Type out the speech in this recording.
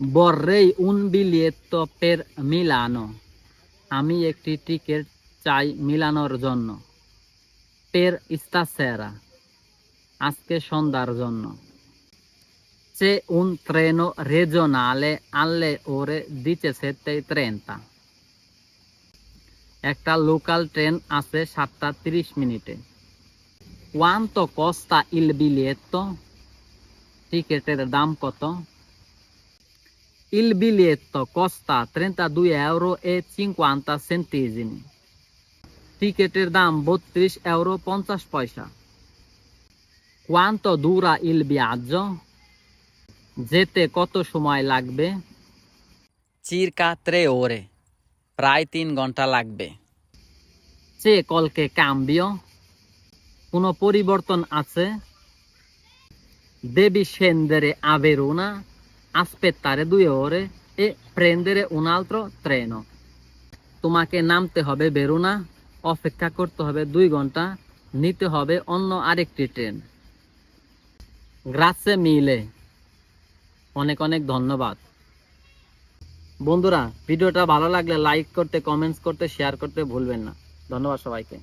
Vorrei un biglietto per Milano. আমি একটি ticket চাই মিলানোর জন্য পের stasera আজকে সন্ধ্যার জন্য C'è un treno regionale alle ore 17.30 একটা লোকাল ট্রেন আছে সাতটা তিরিশ মিনিটে Quanto costa il biglietto? টিকেটের দাম কত Il biglietto costa 32 euro e 50 centesimi. টিকেটের দাম বত্রিশ ইউরো পঞ্চাশ পয়সা Quanto dura il viaggio? যেতে কত সময় লাগবে circa tre ore প্রায় তিন ঘণ্টা লাগবে c'è qualche cambio কোনো পরিবর্তন আছে devi scendere a Verona aspettare due ore e prendere un altro treno. তোমাকে নামতে হবে বেরুনা অপেক্ষা করতে হবে দুই ঘণ্টা নিতে হবে অন্য আরেকটি ট্রেন গ্রাসে মিলে অনেক অনেক ধন্যবাদ বন্ধুরা ভিডিওটা ভালো লাগলে লাইক করতে কমেন্টস করতে শেয়ার করতে ভুলবেন না ধন্যবাদ সবাইকে